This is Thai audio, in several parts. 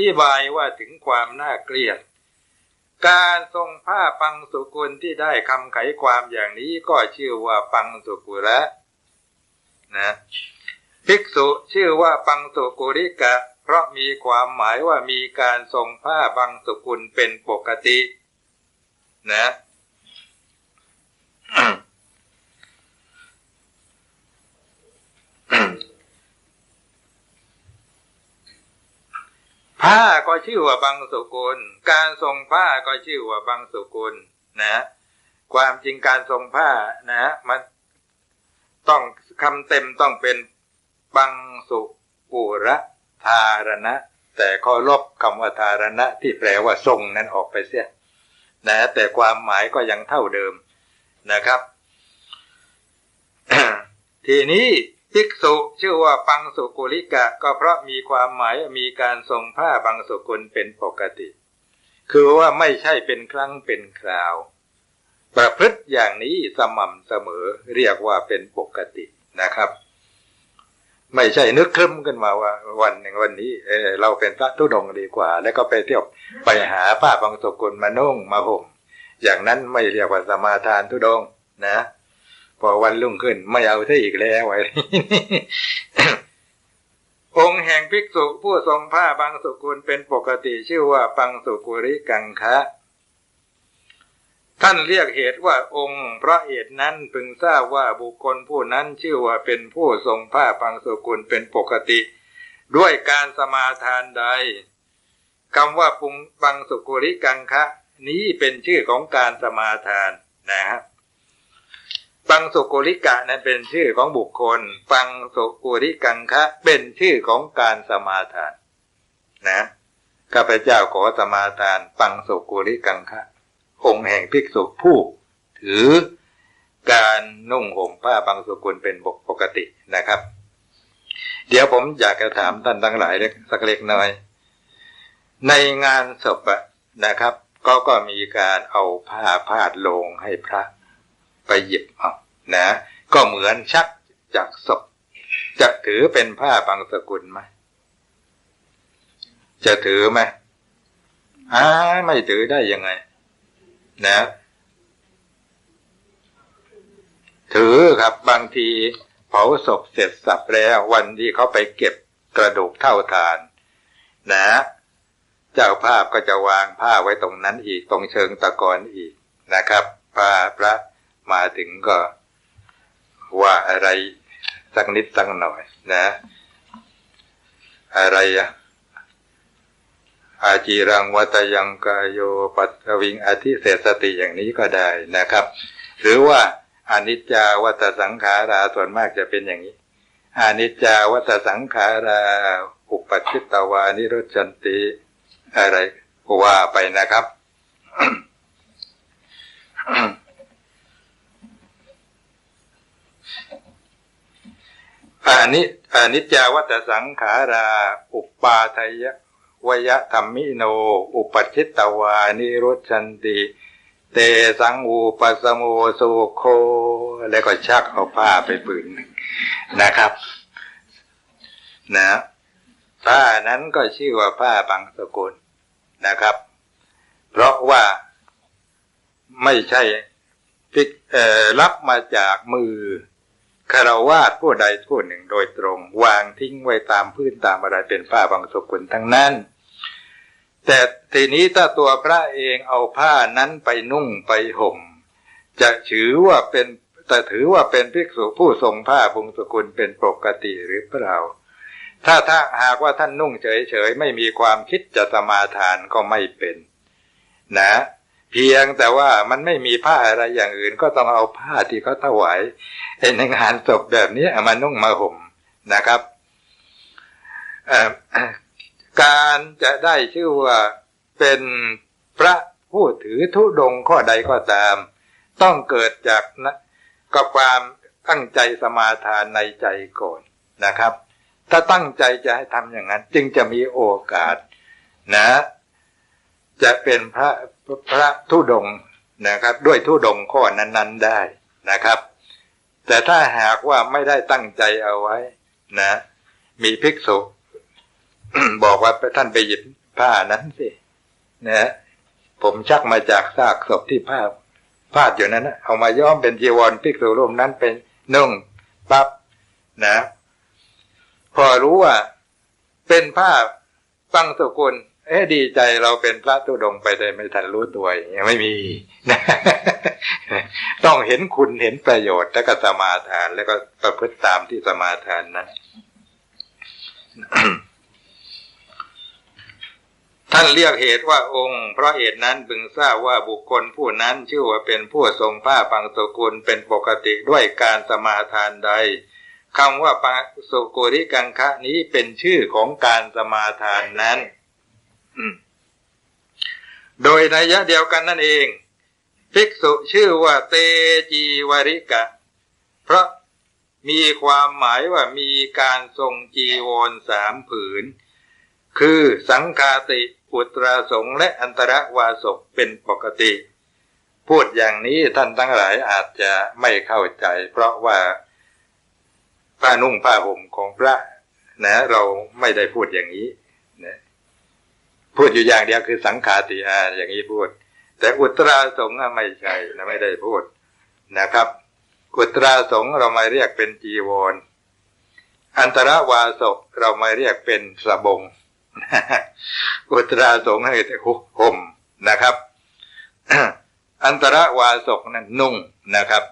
ธิบายว่าถึงความน่าเกลียด การทรงผ้าปังสุกุลที่ได้คำไขความอย่างนี้ก็ชื่อว่าปังสุกุระนะภิกษุชื่อว่าปังสุกุริกะ เพราะมีความหมายว่ามีการทรงผ้าบังสุกุลเป็นปกติ นะ ผ้าก็ชื่อว่าบางสุกุล การทรงผ้าก็ชื่อว่าบางสุกุลนะ ความจริงการทรงผ้านะมันต้องคำเต็มต้องเป็นบังสุกุระธารณะ แต่ขอลบคำว่าธารณะ ที่แปลว่าทรงนั้นออกไปเสียนะแต่ความหมายก็ยังเท่าเดิมนะครับ ทีนี้ ภิกษุชื่อว่าปังสุกุลิกะ ก็เพราะมีความหมายมีการทรงผ้าบางสุกุลเป็นปกติ คือว่าไม่ใช่เป็นครั้งเป็นคราว ประพฤติอย่างนี้สม่ำเสมอเรียกว่าเป็นปกตินะครับ ไม่ใช่นึกคลึมขึ้นมาว่า วันหนึ่งวันนี้เออเราเป็นพระทุดงดีกว่า แล้วก็ไปเที่ยวไปหาผ้าบางสุกุลมานุ่งมาห่มอย่างนั้นไม่เรียกว่าสมาทานทุดงนะ พอวันรุ่งขึ้น ไม่เอาซะอีกแล้วไอ้องค์แห่งภิกษุผู้ทรงผ้าบางสุกุลเป็นปกติชื่อว่าปังสุกุริกังคะท่านเรียกเหตุว่าองค์เพราะเหตุนั้นพึงทราบว่าบุคคลผู้นั้นชื่อว่าเป็นผู้ทรงผ้าบางสุกุลเป็นปกติ ด้วยการสมาทานใดคำว่าปุงปังสุกุริกังคะ นี้เป็นชื่อของการสมาทานนะครับ ปังสุกุริกะนั้นเป็นชื่อของบุคคล ปังสุกุริกังคะเป็นชื่อของการสมาทาน นะข้าพเจ้าขอสมาทาน ปังสุกุริกังคะองค์แห่งภิกษุผู้ ถือการนุ่งห่มผ้าบางสุกุลเป็นปกตินะครับ เดี๋ยวผมอยากจะถามท่านทั้งหลายเล็กสักเล็กน้อย ในงานศพนะครับ ก็ก็มีการเอาผ้าพาดลงให้พระ ไปหยิบเอานะ ก็เหมือนชักจากศพ จะถือเป็นผ้าบางสกุลไหมจะถือไหมอ่าไม่ถือได้ยังไง นะ ถือครับบางทีเผาศพเสร็จสับแล้ว วันที่เขาไปเก็บกระดูกเท่าทาน นะ เจ้าภาพก็จะวางผ้าไว้ตรงนั้นอีกตรงเชิงตะกอนอีกนะครับผ้าพระ มาถึงก็ว่าอะไรสักนิดสักหน่อยนะ อะไรอะอาจีรังวัตยังกายโยปัตวิงอธิเศสติอย่างนี้ก็ได้นะครับ หรือว่าอนิจจาวัตสังขาราส่วนมากจะเป็นอย่างนี้อนิจจาวัตสังขาราอุปชิตตวานิรจันติอะไรว่าไปนะครับ อานิอานิจจาวัตสังขารา อุปปาทยะวยธรรมิโน อุปชิตตวานิรุชันติ เตสังอูปสโมสุโค แล้วก็ชักเอาผ้าไปปืนนะครับ นะผ้านั้นก็ชื่อว่าผ้าบางสกุลนะครับ เพราะว่าไม่ใช่พิกรับมาจากมือ คารวาสผู้ใดผู้หนึ่งโดยตรง วางทิ้งไว้ตามพื้นตามอะไรเป็นผ้าบางสกุลทั้งนั้น แต่ทีนี้ถ้าตัวพระเองเอาผ้านั้นไปนุ่งไปห่ม จะถือว่าเป็นแต่ถือว่าเป็นภิกษุผู้ทรงผ้าบงสกุลเป็นปกติหรือเปล่า ถ้าถ้าหากว่าท่านนุ่งเฉยๆไม่มีความคิดจะสมาทานก็ไม่เป็น นะ เพียงแต่ว่ามันไม่มีผ้าอะไรอย่างอื่น ก็ต้องเอาผ้าที่เขาถวายในงานศพแบบนี้มานุ่งมาห่มนะครับการจะได้ชื่อว่าเป็นพระผู้ถือทุดงข้อใดก็ตาม ต้องเกิดจากนะกับความตั้งใจสมาทานในใจก่อนนะครับ ถ้าตั้งใจจะให้ทำอย่างนั้น จึงจะมีโอกาสนะ จะเป็นพระพระทุดงนะครับ ด้วยทุดงข้อนั้น ๆได้นะครับ แต่ถ้าหากว่าไม่ได้ตั้งใจเอาไว้ นะ มีภิกษุ บอกว่าท่านไปหยิบผ้านั้นสินะผมชักมาจากซากศพที่ผ้าพาดอยู่นั้นนะเอามาย้อมเป็นจีวรภิกษุรูปนั้นเป็นนุ่งปับ๊บนะ พอรู้ว่า เป็นผ้าฟังสกุล เอ๊ดีใจเราเป็นพระตุดงไปได้ไม่ทันรู้ตัวยังไม่มี ต้องเห็นคุณเห็นประโยชน์แล้วก็สมาทาน แล้วก็ประพฤติตามที่สมาทานนั้นท่านเรียกเหตุว่าองค์ เพราะเหตุนั้นพึงทราบว่าบุคคลผู้นั้นชื่อว่าเป็นผู้ทรงผ้าปังสกุลเป็นปกติด้วยการสมาทานใดคำว่าปังสกุริกังคะนี้เป็นชื่อของการสมาทานนั้น โดยนัยะเดียวกันนั่นเอง ภิกษุชื่อว่าเตจีวริกะ เพราะมีความหมายว่ามีการทรงจีวรสามผืน คือสังคาติอุตราสงและอันตรวาสกเป็นปกติ พูดอย่างนี้ท่านทั้งหลายอาจจะไม่เข้าใจ เพราะว่าผ้านุ่งผ้าห่มของพระนะเราไม่ได้พูดอย่างนี้ พูดอยู่อย่างเดียวคือสังขาติอาอย่างนี้พูด แต่อุตราสงไม่ใช่นะไม่ได้พูดนะครับ อุตราสงเราไม่เรียกเป็นจีวรอันตรวาสกเราไม่เรียกเป็นสบง อุตราสงให้แต่ห่มนะครับ อันตรวาสกนั้นนุ่งนะครับ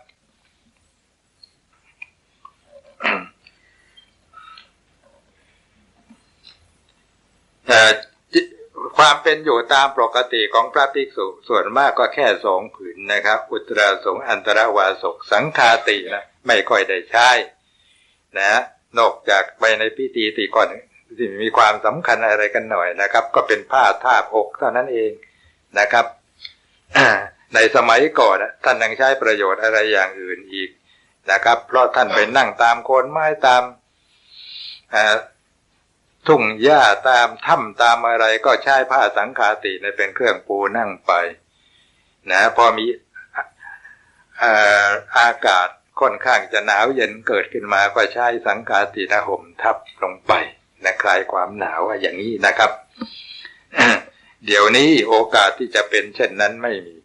ความเป็นอยู่ตามปกติของพระภิกษุส่วนมากก็แค่สองผืนนะครับ อุตราสงอันตรวาสกสังคาตินะไม่ค่อยได้ใช้นะนอกจากไปในพิธีตีก่อนที่มีความสำคัญอะไรกันหน่อยนะครับ ก็เป็นผ้าทาบอกเท่านั้นเองนะครับในสมัยก่อนท่านยังใช้ประโยชน์อะไรอย่างอื่นอีกนะครับ เพราะท่านไปนั่งตามโคนไม้ตาม ทุ่งหญ้าตามถ้ำตามอะไรก็ใช้ผ้าสังคาติในเป็นเครื่องปูนั่งไป นะพอมีอากาศค่อนข้างจะหนาวเย็นเกิดขึ้นมาก็ใช้สังคาตินะห่มทับลงไปนะคลายความหนาวอย่างนี้นะครับ เดี๋ยวนี้โอกาสที่จะเป็นเช่นนั้นไม่มี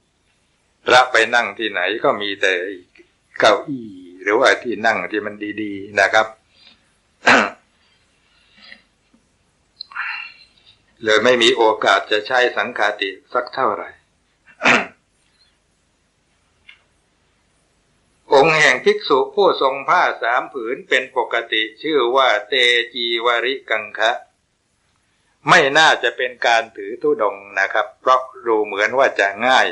พระไปนั่งที่ไหนก็มีแต่เก้าอี้ หรือว่าที่นั่งที่มันดี ๆ นะครับ เลยไม่มีโอกาสจะใช้สังขาติสักเท่าไหร่ องค์แห่งภิกษุผู้ทรงผ้าสามผืนเป็นปกติชื่อว่าเตจีวริกังคะ ไม่น่าจะเป็นการถือทุดงนะครับ เพราะดูเหมือนว่าจะง่าย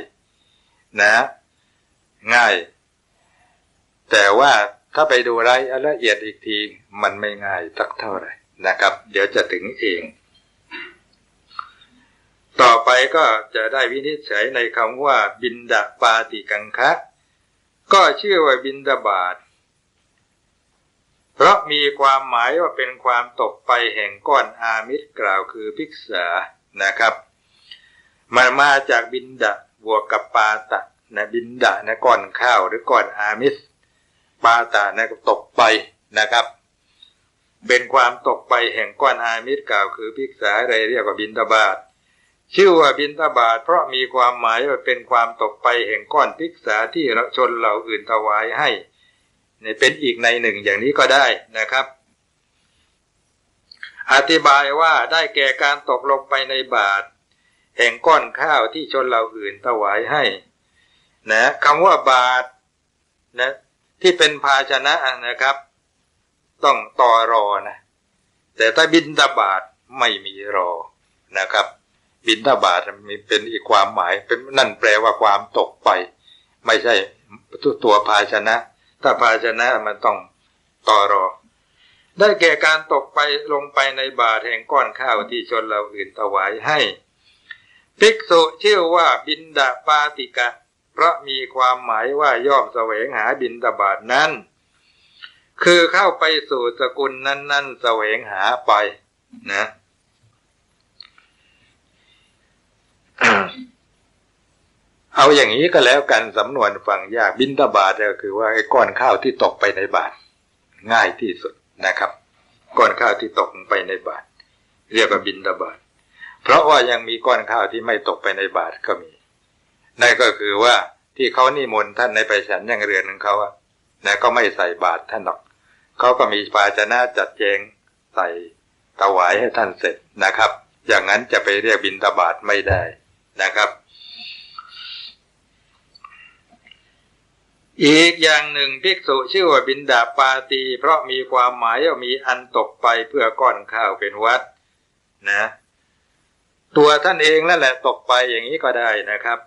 นะ ง่าย แต่ว่าถ้าไปดูรายละเอียดอีกที มันไม่ง่ายสักเท่าไหร่นะครับ เดี๋ยวจะถึงเอง ต่อไปก็จะได้วินิจฉัยในคำว่า บินดาปาติกังคะก็ชื่อว่าบินดาบาทเพราะมีความหมายว่าเป็นความตกไปแห่งก้อนอามิตรกล่าวคือพิกษานะครับ มันมาจากบินดาบวกกับปาตะนะบินดานะก้อนข้าวหรือก้อนอามิสปาตะนะก็ตกไปนะครับ เป็นความตกไปแห่งก้อนอามิตรกล่าวคือพิกษาอะไรเรียกว่าบินดาบาท ชื่อว่าบินทบาทเพราะมีความหมายว่าเป็นความตกไปแห่งก้อนพิกษาที่ชนเหล่าอื่นถวายให้เนี่ยเป็นอีกในหนึ่งอย่างนี้ก็ได้นะครับ อธิบายว่าได้แก่การตกลงไปในบาท แห่งก้อนข้าวที่ชนเหล่าอื่นถวายให้นะคำว่าบาทนะที่เป็นภาชนะนะครับ ต้องต่อรอนะแต่ถ้าบินตบาทไม่มีรอนะครับ บินทบาทมีเป็นอีกความหมาย เป็นนั่นแปลว่าความตกไป ไม่ใช่ตัวตวภาชนะ ถ้าภาชนะมันต้องต่อรอ ได้แก่การตกไปลงไปในบาทแห่งก้อนข้าวที่ชนเราอื่นถวายให้ภิกษุชื่อว่าบินดาปาติกะ เพราะมีความหมายว่าย่อมแสวงหาบินตบาทนั้น คือเข้าไปสู่สกุลนั้น ๆ แสวงหาไปนะ เอาอย่างนี้ก็แล้วกันสำนวนฝั่งยากบินตบาทก็คือว่าไอ้ก้อนข้าวที่ตกไปในบาทง่ายที่สุดนะครับ ก้อนข้าวที่ตกไปในบาทเรียกว่าบินตบาทเพราะว่ายังมีก้อนข้าวที่ไม่ตกไปในบาตรก็มีนั่นก็คือว่าที่เขานิมนต์ท่านในไปฉันยังเรือนของเขาอะนะก็ไม่ใส่บาตรท่านหรอกเขาก็มีภาชนะจัดแจงใส่ถวายให้ท่านเสร็จนะครับ อย่างนั้นจะไปเรียกบินตบาตไม่ได้ นะครับ อีกอย่างหนึ่งภิกษุชื่อว่าบินดาปาตี เพราะมีความหมายว่ามีอันตกไปเพื่อก้อนข้าวเป็นวัดนะ ตัวท่านเองนั่นแหละตกไปอย่างนี้ก็ได้นะครับ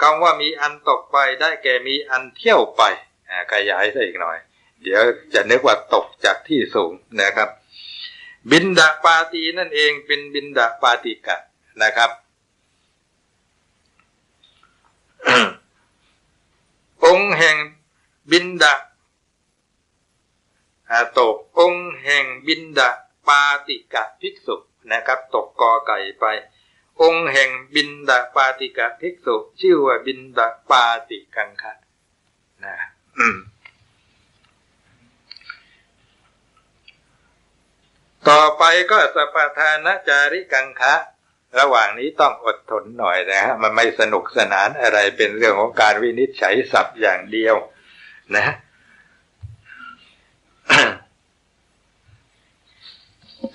คำว่ามีอันตกไปได้แก่มีอันเที่ยวไปขยายซะอีกหน่อย เดี๋ยวจะนึกว่าตกจากที่สูงนะครับ บินดาปาตีนั่นเองเป็นบินดาปาติกะนะครับ องค์แห่งบินดาตกองค์แห่งบินดาปาติกะภิกษุนะครับ ตกกอไก่ไป องค์แห่งบินดาปาติกะภิกษุ ชื่อว่าบินดาปาติกังคะนะต่อไปก็สปทานจาริกังคะ ระหว่างนี้ต้องอดทนหน่อยนะฮะมันไม่สนุกสนานอะไรเป็นเรื่องของการวินิจฉัยสับอย่างเดียว นะ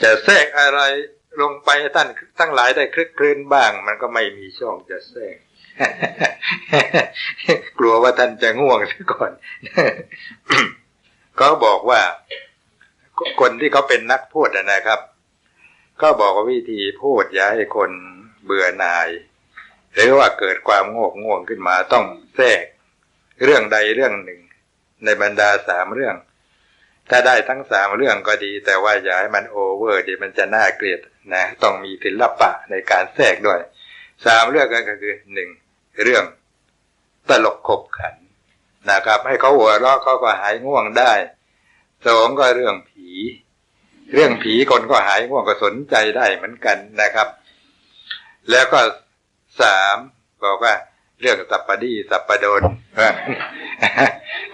จะแทรกอะไรลงไปท่านทั้งหลายได้คลึกคลื่นบ้าง มันก็ไม่มีช่องจะแทรกกลัวว่าท่านจะง่วงซะก่อนก็บอกว่า คนที่เขาเป็นนักพูดนะครับ ก็บอกว่าวิธีพูดย่าให้คนเบื่อหน่าย หรือว่าเกิดความโงกง่วงขึ้นมาต้องแทรกเรื่องใดเรื่องหนึ่ง ในบรรดาสามเรื่อง ถ้าได้ทั้งสามเรื่องก็ดี แต่ว่าอย่าให้มันโอเวอร์เดี๋ยวมันจะน่าเกลียดนะต้องมีศิลปะในการแทรกด้วยสามเรื่องก็คือหนึ่งเรื่องตลกขบขันนะครับ ให้เขาหัวเราะเขาก็หายง่วงได้สองก็เรื่องผี เรื่องผีคนก็หายง่วงก็สนใจได้เหมือนกันนะครับ แล้วก็สามบอกว่า เรื่องสัปปดีสัปปดน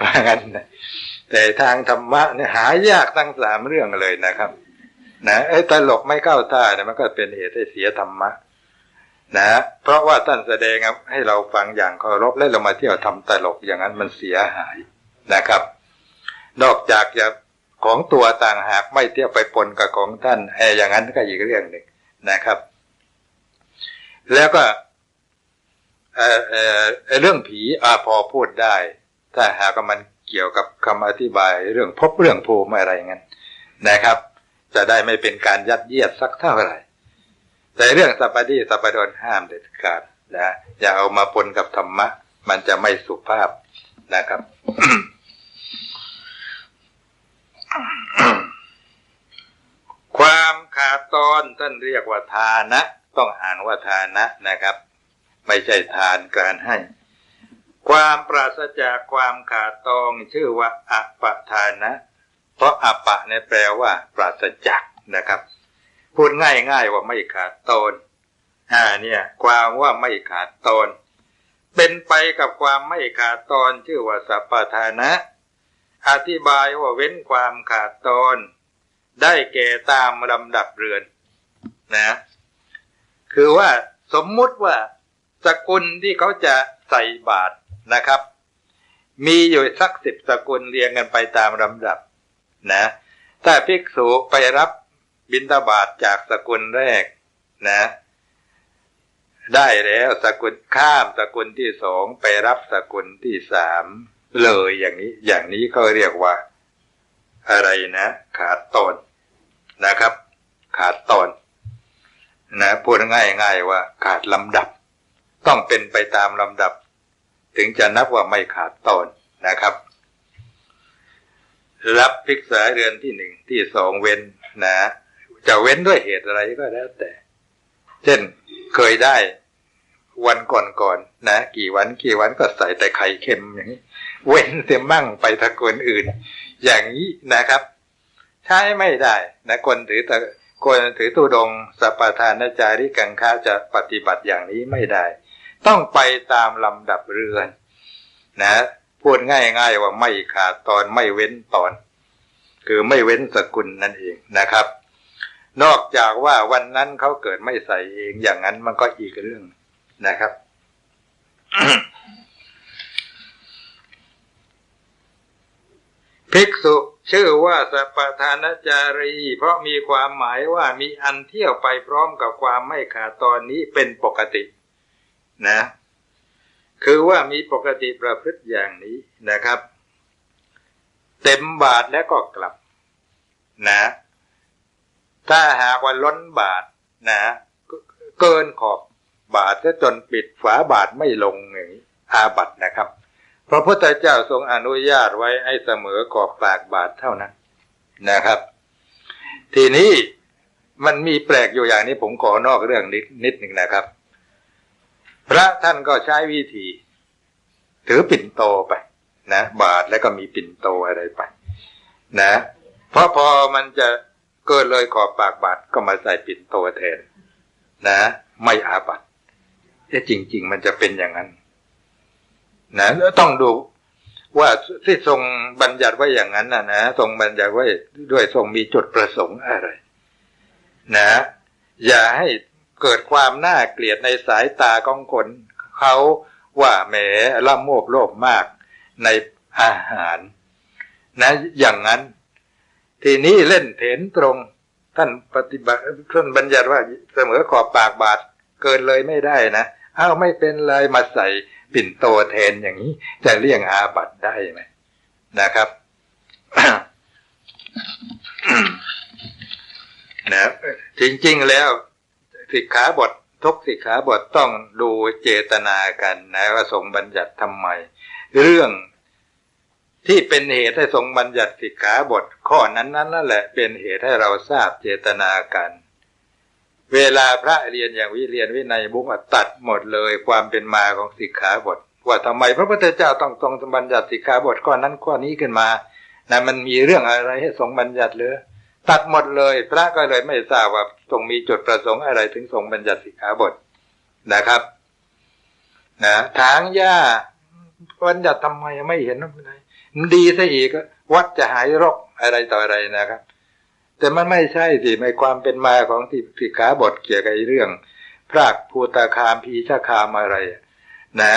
ว่างั้นแต่ทางธรรมะเนี่ยหายากทั้งสามเรื่องเลยนะครับ นะไอ้ตลกไม่เข้าท่าเนี่ยมันก็เป็นเหตุให้เสียธรรมะนะเพราะว่าท่านแสดงให้เราฟังอย่างเคารพและเรามาเที่ยวทำตลกอย่างนั้นมันเสียหายนะครับ นอกจากจะ ของตัวต่างหากไม่เที่ยวไปปนกับของท่านไอ้อย่างนั้นก็อีกเรื่องหนึ่งนะครับ แล้วก็เออเออเรื่องผีอาพอพูดได้ ถ้าหากมันเกี่ยวกับคำอธิบายเรื่องพบเรื่องภูมิอะไรอย่างนั้นนะครับ จะได้ไม่เป็นการยัดเยียดสักเท่าไหร่ แต่เรื่องสัพพดีสัพพดนห้ามเด็ดขาดนะอย่าเอามาปนกับธรรมะ มันจะไม่สุภาพนะครับ ความขาดตอนท่านเรียกว่าทานะ ต้องอ่านว่าทานะนะครับ ไม่ใช่ทานการให้ ความปราศจากความขาดตองชื่อว่าอัปทานะ เพราะอัปปะเนี่ยแปลว่า ปราศจากนะครับ พูดง่ายง่ายว่าไม่ขาดตอนอ่าเนี่ย ความว่าไม่ขาดตอนเป็นไปกับความไม่ขาดตอนชื่อว่าสัพพทานะ อธิบายว่าเว้นความขาดตอน ได้แก่ตามลำดับเรือนนะ คือว่าสมมุติว่าสกุลที่เขาจะใส่บาตรนะครับ มีอยู่สักสิบสกุลเรียงกันไปตามลำดับนะ ถ้าภิกษุไปรับบินตาบาทจากสกุลแรกนะ ได้แล้วสกุลข้ามสกุลที่สองไปรับสกุลที่สามเลยอย่างนี้ อย่างนี้เขาเรียกว่า อะไรนะ ขาดตอน นะครับ ขาดตอนนะพูดง่ายๆว่าขาดลำดับ ต้องเป็นไปตามลำดับ ถึงจะนับว่าไม่ขาดตอนนะครับ รับพิกษาเรือนที่หนึ่งที่สองเว้นนะ จะเว้นด้วยเหตุอะไรก็แล้วแต่ เช่นเคยได้วันก่อนๆนนะกี่วันกี่วันก็ใส่แต่ไข่เค็มอย่างนี้ เว้นเสียมั่งไปตะกนอื่น อย่างนี้นะครับ ใช้ไม่ได้นะคนถือตะคนถือตูดงสัปทานจาริกังคาจะปฏิบัติอย่างนี้ไม่ได้ ต้องไปตามลำดับเรือนนะพูดง่ายๆว่าไม่ขาดตอนไม่เว้นตอน คือไม่เว้นสกุลนั่นเองนะครับ นอกจากว่าวันนั้นเขาเกิดไม่ใส่เองอย่างนั้นมันก็อีกเรื่องนะครับ ภิกษุชื่อว่าสัปทานจารี เพราะมีความหมายว่ามีอันเที่ยวไปพร้อมกับความไม่ขาดตอนนี้เป็นปกติ นะ คือว่ามีปกติประพฤติอย่างนี้นะครับ เต็มบาทแล้วก็กลับ นะ ถ้าหากว่าล้นบาทนะ เกินขอบบาทจนปิดฝาบาทไม่ลงอย่างนี้อาบัตนะครับ พระพุทธเจ้าทรงอนุญาตไว้ให้เสมอขอบปากบาทเท่านั้นนะครับ ทีนี้มันมีแปลกอยู่อย่างนี้ผมขอนอกเรื่องนิดนิดหนึ่งนะครับ พระท่านก็ใช้วิธี ถือปิ่นโตไป นะ บาทแล้วก็มีปิ่นโตอะไรไป นะเพราะพอมันจะเกินเลยขอบปากบาทก็มาใส่ปิ่นโตแทน นะ ไม่อาบัตแต่จริง ๆ มันจะเป็นอย่างนั้น นะต้องดูว่าที่ทรงบัญญัติไว้อย่างนั้นนะนะทรงบัญญัติไว้ด้วยทรงมีจุดประสงค์อะไร นะ อย่าให้เกิดความน่าเกลียดในสายตาของคนเขาว่าแหมละโมบโลภมากในอาหาร นะ อย่างนั้น ทีนี้เล่นเถนตรง ท่านปฏิบัติท่านบัญญัติว่าเสมอขอบปากบาทเกินเลยไม่ได้นะอ้าวไม่เป็นไรมาใส่ ปิ่นโตแทนอย่างนี้ จะเลี่ยงอาบัตได้ไหมนะครับนะจริงๆแล้วสิกขาบททุกสิกขาบทต้องดูเจตนากันนะว่าทรงบัญญัติทำไม เรื่องที่เป็นเหตุให้ทรงบัญญัติสิกขาบท ข้อนั้นนั้นนั่นแหละเป็นเหตุให้เราทราบเจตนากัน เวลาพระเรียนอย่างวิเรียนวินัยบุกตัดหมดเลยความเป็นมาของสิกขาบท ว่าทำไมพระพุทธเจ้าต้องทรงบัญญัติสิกขาบทข้อนั้นข้อนี้ขึ้นมานะมันมีเรื่องอะไรให้ทรงบัญญัติเลยตัดหมดเลย พระก็เลยไม่ทราบว่าทรงมีจุดประสงค์อะไรถึงทรงบัญญัติสิกขาบทนะครับนะทางหญ้าบัญญัติทำไมไม่เห็นว่าดีซะอีกวัดจะหายโรกอะไรต่ออะไรนะครับ แต่มันไม่ใช่สิในความเป็นมาของที่สิกขาบทเกี่ยวกับเรื่อง พรากภูตาคามพีชาคามอะไร นะ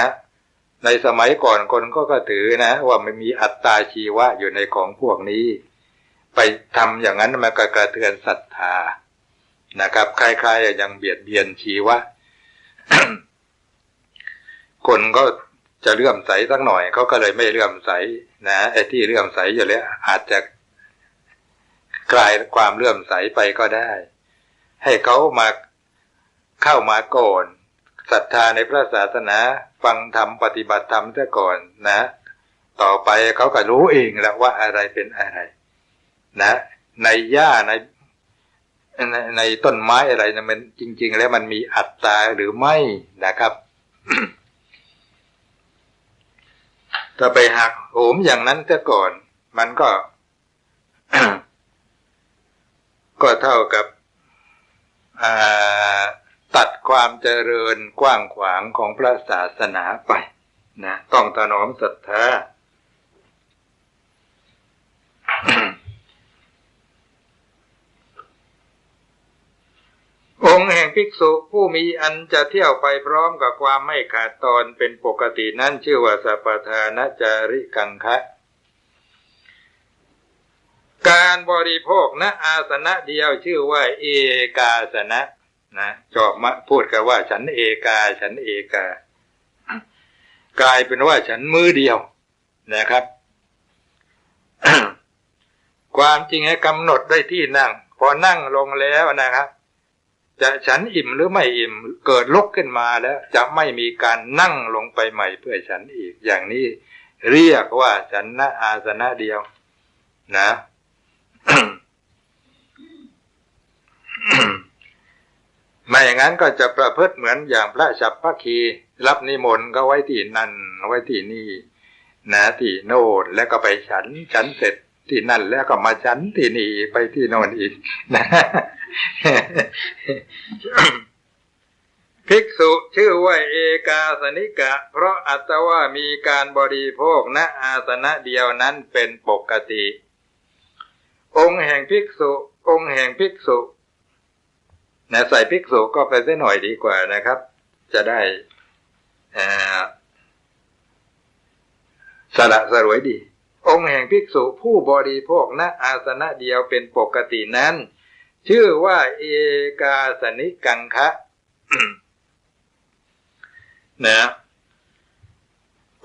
ในสมัยก่อนคนก็ก็ถือนะ ว่ามันมีอัตตาชีวะอยู่ในของพวกนี้ ไปทำอย่างนั้นมันก็กระเทือนศรัทธานะครับคล้ายๆยังเบียดเบียนชีวะคนก็จะเลื่อมใสสักหน่อยเขาก็เลยไม่เลื่อมใสนะไอ้ที่เลื่อมใสอยู่แล้วอาจจะ กลายความเลื่อมใสไปก็ได้ ให้เขามาเข้ามาก่อนศรัทธาในพระศาสนาฟังธรรมปฏิบัติธรรมซะก่อนนะ ต่อไปเขาก็รู้เองแล้วว่าอะไรเป็นอะไร นะ ในหญ้าในในในต้นไม้อะไรนะมันจริง ๆ แล้วมันมีอัตตาหรือไม่นะครับ ถ้าไปหักโหมอย่างนั้นซะก่อน มันก็ ก็เท่ากับตัดความเจริญกว้างขวางของพระศาสนาไปนะต้องถนอมศรัทธาองค์แห่งภิกษุผู้มีอันจะเที่ยวไปพร้อมกับความไม่ขาดตอนเป็นปกตินั่นชื่อว่าสัพทานจาริกังคะ การบริโภคณอาสนะเดียวชื่อว่า เอกาสนะนะจอบมาพูดกันว่า ฉันเอกา ฉันเอกา กลายเป็นว่าฉันมือเดียวนะครับ ความจริงให้กำหนดได้ที่นั่ง พอนั่งลงแล้วนะครับ จะฉันอิ่มหรือไม่อิ่ม เกิดลุกขึ้นมาแล้ว จะไม่มีการนั่งลงไปใหม่เพื่อฉันอีกอย่างนี้ เรียกว่าฉันนะอาสนะเดียว นะ ไม่อย่างนั้นก็จะประพฤติเหมือนอย่างพระฉับพระคีรับนิมนต์ก็ไว้ที่นั่น ไว้ที่นี่นะที่โน่นแล้วก็ไปฉัน ฉันเสร็จที่นั่นแล้วก็มาฉันที่นี่ไปที่โน่นอีกนะภิกษุชื่อว่าเอกาสนิกะ เพราะอัตว่ามีการบริโภคณอาสนะเดียวนั้นเป็นปกติ องค์แห่งภิกษุ องค์แห่งภิกษุนะใส่ภิกษุก็ไปเส้นหน่อยดีกว่านะครับ จะได้สละสรวยดี องค์แห่งภิกษุผู้บริโภคณอาสนะเดียวเป็นปกตินั้น ชื่อว่าเอกาสนิกังคะนะ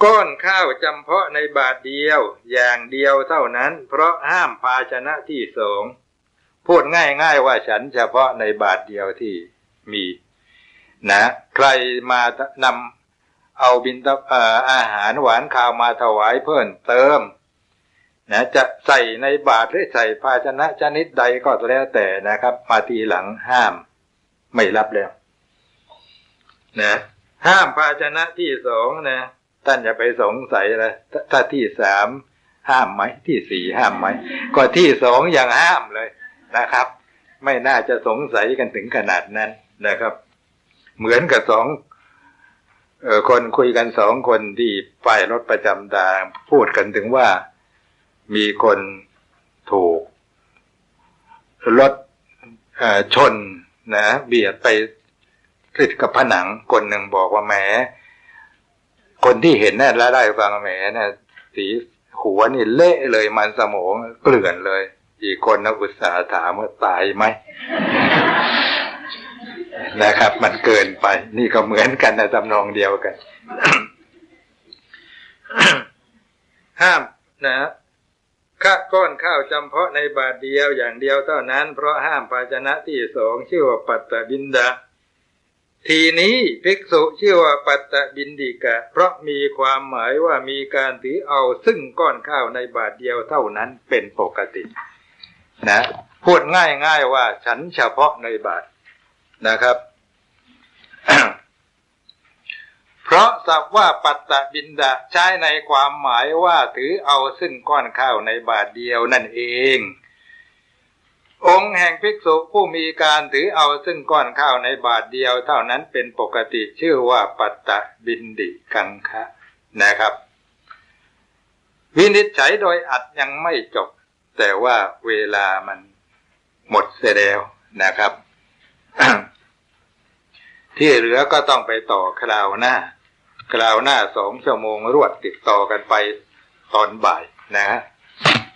ก้อนข้าวจำเพาะในบาทเดียวอย่างเดียวเท่านั้น เพราะห้ามภาชนะที่สองพูดง่ายๆว่าฉันเฉพาะในบาทเดียวที่มี นะ ใครมานำเอาบินตอาหารหวานข้าวมาถวายเพิ่มเติม นะ จะใส่ในบาทหรือใส่ภาชนะชนิดใดก็แล้วแต่นะครับ มาทีหลังห้าม ไม่รับแล้ว นะ ห้ามภาชนะที่สองนะ ท่านอย่าไปสงสัยเลยถ้าที่สามห้ามไหมที่สี่ห้ามไหมก็ที่สองอย่างห้ามเลยนะครับ ไม่น่าจะสงสัยกันถึงขนาดนั้นนะครับ เหมือนกับสองเออคนคุยกันสองคนที่ป้ายรถประจำทางพูดกันถึงว่ามีคนถูกรถชนนะเบียดไปติดกับผนังคนหนึ่งบอกว่าแหม คนที่เห็นน่แล้วได้ฟังแหมน่ะสีหัวนี่เละเลยมันสมองเกลื่อนเลย อีกคนนักอุตสาห์ถามว่าตายไหมนะครับ มันเกินไป นี่ก็เหมือนกันในตำนองเดียวกัน ห้ามนะข้าก้อนข้าวจำเพาะในบาทเดียวอย่างเดียวเท่านั้น เพราะห้ามภาชนะที่สองชื่อว่าปัตตบินดา ทีนี้ภิกษุชื่อว่าปัตตบินดิกะ เพราะมีความหมายว่ามีการถือเอาซึ่งก้อนข้าวในบาทเดียวเท่านั้นเป็นปกติ นะพูดง่ายง่ายว่าฉันเฉพาะในบาทนะครับ เพราะสับว่าปัตตบินดาใช้ในความหมายว่าถือเอาซึ่งก้อนข้าวในบาทเดียวนั่นเอง องค์แห่งภิกษุผู้มีการถือเอาซึ่งก้อนข้าวในบาทเดียว เท่านั้นเป็นปกติชื่อว่าปัตตบินดิกังคะนะครับ วินิจฉัยโดยอัดยังไม่จบ แต่ว่าเวลามันหมดเสียแล้วนะครับ ที่เหลือก็ต้องไปต่อคราวหน้า คราวหน้าสองชั่วโมงรวดติดต่อกันไปตอนบ่ายนะฮะ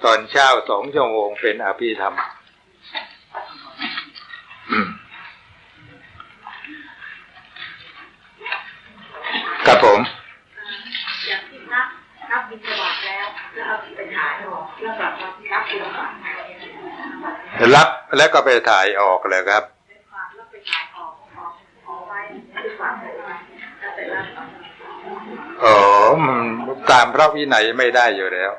ตอนเช้าสองชั่วโมงเป็นอภิธรรม ครับผมอย่างที่นับนับบินสวัสดแล้วแล้วเอาไปถ่ายออกแล้วแบบว่ารับบินสวัสดรับแล้วก็ไปถ่ายออกเลยครับแล้วไปถ่ายออกออกออกไว้ที่ฝากเลยแล้วไปรับอ๋อตามพระวินัยไม่ได้อยู่แล้ว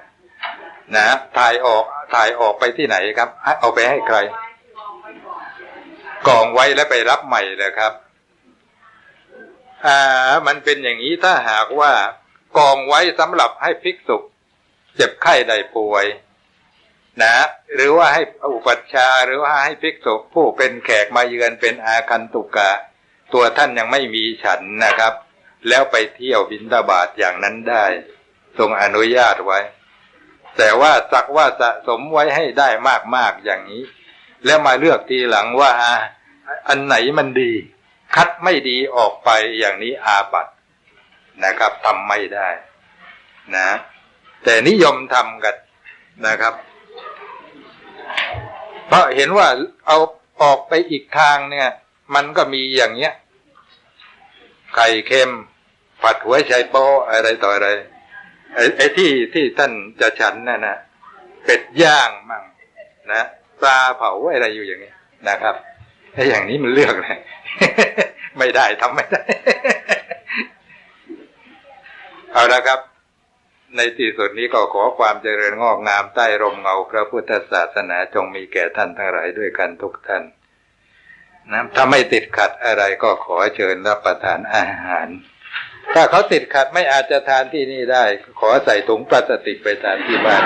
นะถ่ายออกถ่ายออกไปที่ไหนครับ เอาไปให้ใคร กองไว้แล้วไปรับใหม่เลยครับ อ่า มันเป็นอย่างนี้ถ้าหากว่ากองไว้สำหรับให้ภิกษุเจ็บไข้ได้ป่วย นะ หรือว่าให้อุปัชฌาหรือว่าให้ภิกษุผู้เป็นแขกมาเยือนเป็นอาคันตุกะ ตัวท่านยังไม่มีฉันนะครับ แล้วไปเที่ยวบินตาบาทอย่างนั้นได้ ทรงอนุญาตไว้ แต่ว่าสักว่าสะสมไว้ให้ได้มากๆอย่างนี้ แล้วมาเลือกทีหลังว่า อันไหนมันดี คัดไม่ดีออกไปอย่างนี้อาบัตนะครับทำไม่ได้ นะ แต่นิยมทำกันนะครับ เพราะเห็นว่าเอาออกไปอีกทางเนี่ย มันก็มีอย่างเนี้ย ไข่เค็ม ผัดหัวไชโปอะไรต่ออะไรไอ้ไอ้ที่ที่ท่านจะฉันน่ะนะเป็ดย่างมั่งนะ ปลาเผาอะไรอยู่อย่างนี้นะครับถ้าอย่างนี้มันเลือกเลยไม่ได้ทำไม่ได้ เอาละครับ ในที่สุดนี้ก็ขอความเจริญงอกงามใต้ร่มเงาพระพุทธศาสนาจงมีแก่ท่านทั้งหลายด้วยกันทุกท่านนะถ้าไม่ติดขัดอะไรก็ขอเชิญรับประทานอาหาร ถ้าเขาติดขัดไม่อาจจะทานที่นี่ได้ ขอใส่ถุงพลาสติกไปทานที่บ้าน